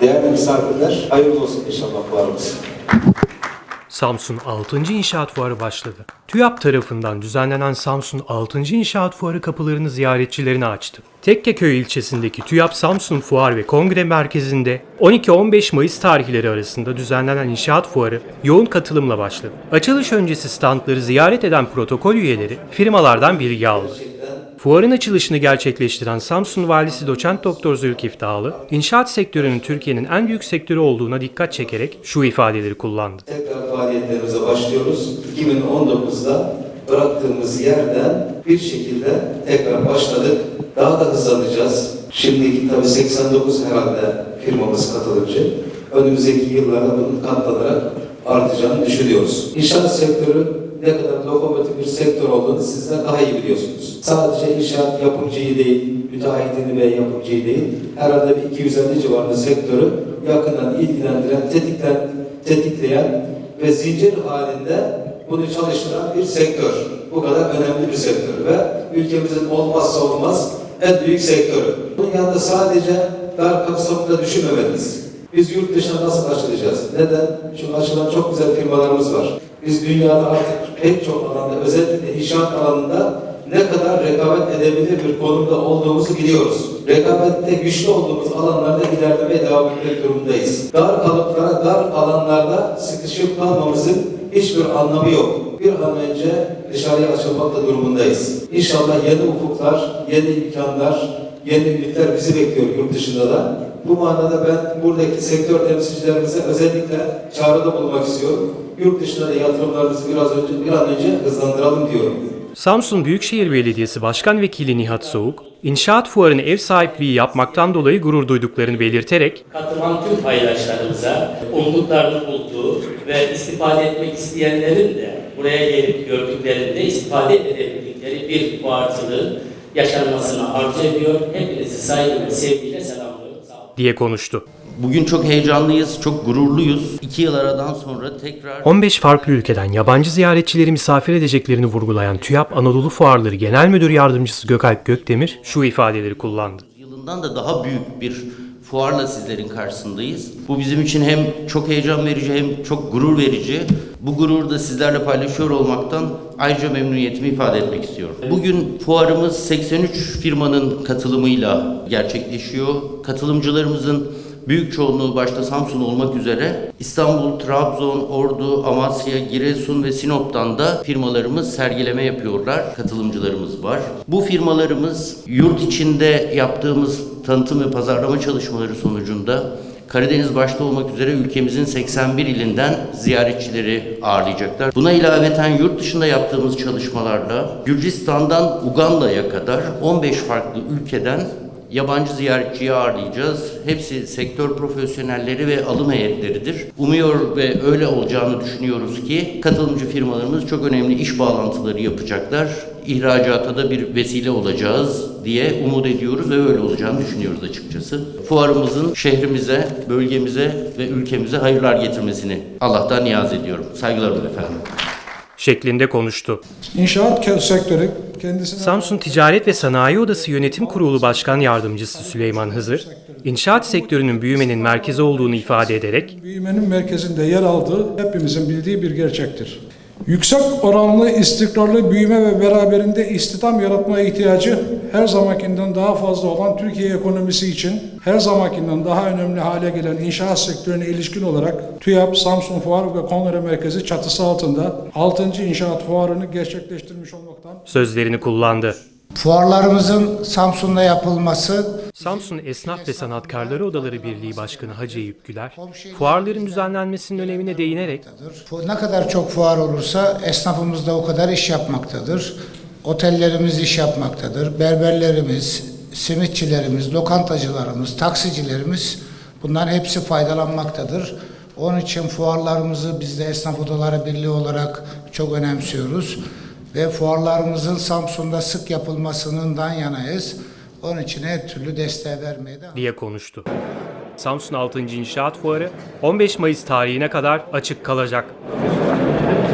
Değerli misafirler, hayırlı olsun inşallah fuarımız. Samsun 6. İnşaat Fuarı başladı. TÜYAP tarafından düzenlenen Samsun 6. İnşaat Fuarı kapılarını ziyaretçilerine açtı. Tekkeköy ilçesindeki TÜYAP Samsun Fuar ve Kongre Merkezi'nde 12-15 Mayıs tarihleri arasında düzenlenen İnşaat Fuarı yoğun katılımla başladı. Açılış öncesi standları ziyaret eden protokol üyeleri firmalardan bilgi aldı. Fuarın açılışını gerçekleştiren Samsun Valisi Doçent Doktor Zülkif Dağlı, inşaat sektörünün Türkiye'nin en büyük sektörü olduğuna dikkat çekerek şu ifadeleri kullandı. Tekrar faaliyetlerimize başlıyoruz. 2019'da bıraktığımız yerden bir şekilde tekrar başladık. Daha da hızlanacağız. Şimdiki tabii 89 herhalde firmamız katılımcı. Önümüzdeki yıllarda bunun katlanarak artacağını düşünüyoruz. İnşaat sektörü ne kadar lokomotif bir sektör olduğunu sizler daha iyi biliyorsunuz. Sadece inşaat yapımcıyı değil, müteahhitini ve yapımcıyı değil, herhalde bir 250 civarında sektörü yakından ilgilendiren, tetiklen, tetikleyen ve zincir halinde bunu çalıştıran bir sektör. Bu kadar önemli bir sektör ve ülkemizin olmazsa olmaz en büyük sektörü. Bunun yanında sadece dar kapsamında düşünmemeliyiz. Biz yurt dışına nasıl açılacağız? Neden? Çünkü açılan çok güzel firmalarımız var. Biz dünyada artık pek çok alanda, özellikle inşaat alanında ne kadar rekabet edebilir bir konumda olduğumuzu biliyoruz. Rekabette güçlü olduğumuz alanlarda ilerlemeye devam etmek durumundayız. Dar kalıplara, dar alanlarda sıkışıp kalmamızın hiçbir anlamı yok. Bir an önce dışarıya açılmakta durumundayız. İnşallah yeni ufuklar, yeni imkanlar, yeni ümitler bizi bekliyor yurt dışında da. Bu manada ben buradaki sektör temsilcilerimize özellikle çağrıda bulunmak istiyorum. Yurt dışına da yatırımlarımızı biraz önce bir an önce hızlandıralım diyorum. Samsun Büyükşehir Belediyesi Başkan Vekili Nihat Soğuk, inşaat fuarına ev sahipliği yapmaktan dolayı gurur duyduklarını belirterek, katılan tüm paydaşlarımıza umduklarını bulduğu ve istifade etmek isteyenlerin de buraya gelip gördüklerinde istifade edebildikleri bir fuarcılığın yaşanmasını arzu ediyor. Hepinizi saygı ve sevgiyle. Diye konuştu. Bugün çok heyecanlıyız, çok gururluyuz. İki yıl aradan sonra tekrar 15 farklı ülkeden yabancı ziyaretçileri misafir edeceklerini vurgulayan TÜYAP Anadolu Fuarları Genel Müdür Yardımcısı Gökalp Gökdemir şu ifadeleri kullandı. yılından da daha büyük bir fuarla sizlerin karşısındayız. Bu bizim için hem çok heyecan verici hem çok gurur verici. Bu gururu da sizlerle paylaşıyor olmaktan ayrıca memnuniyetimi ifade etmek istiyorum. Bugün fuarımız 83 firmanın katılımıyla gerçekleşiyor. Katılımcılarımızın büyük çoğunluğu başta Samsun olmak üzere İstanbul, Trabzon, Ordu, Amasya, Giresun ve Sinop'tan da firmalarımız sergileme yapıyorlar. Katılımcılarımız var. Bu firmalarımız yurt içinde yaptığımız tanıtım ve pazarlama çalışmaları sonucunda Karadeniz başta olmak üzere ülkemizin 81 ilinden ziyaretçileri ağırlayacaklar. Buna ilaveten yurt dışında yaptığımız çalışmalarla Gürcistan'dan Uganda'ya kadar 15 farklı ülkeden yabancı ziyaretçiyi ağırlayacağız. Hepsi sektör profesyonelleri ve alım heyetleridir. Umuyor ve öyle olacağını düşünüyoruz ki katılımcı firmalarımız çok önemli iş bağlantıları yapacaklar. İhracata da bir vesile olacağız diye umut ediyoruz ve öyle olacağını düşünüyoruz açıkçası. Fuarımızın şehrimize, bölgemize ve ülkemize hayırlar getirmesini Allah'tan niyaz ediyorum. Saygılarımla efendim. Şeklinde konuştu. İnşaat sektörü kendisine Samsun Ticaret ve Sanayi Odası Yönetim Kurulu Başkan Yardımcısı Süleyman Hızır, inşaat sektörünün büyümenin merkezi olduğunu ifade ederek, büyümenin merkezinde yer aldığı hepimizin bildiği bir gerçektir. Yüksek oranlı istikrarlı büyüme ve beraberinde istihdam yaratma ihtiyacı her zamankinden daha fazla olan Türkiye ekonomisi için her zamankinden daha önemli hale gelen inşaat sektörüne ilişkin olarak TÜYAP Samsun Fuar ve Kongre Merkezi çatısı altında 6. İnşaat Fuarı'nı gerçekleştirmiş olmaktan sözlerini kullandı. Fuarlarımızın Samsun'da yapılması Samsun Esnaf ve Sanatkarları Odaları Birliği Başkanı Hacı Eyüp Güler, fuarların düzenlenmesinin önemine değinerek, ne kadar çok fuar olursa esnafımız da o kadar iş yapmaktadır. Otellerimiz iş yapmaktadır. Berberlerimiz, simitçilerimiz, lokantacılarımız, taksicilerimiz bunların hepsi faydalanmaktadır. Onun için fuarlarımızı biz de Esnaf Odaları Birliği olarak çok önemsiyoruz. Ve fuarlarımızın Samsun'da sık yapılmasından yanayız. Onun için her türlü desteği vermeye de diye konuştu. Samsun 6. İnşaat Fuarı 15 Mayıs tarihine kadar açık kalacak.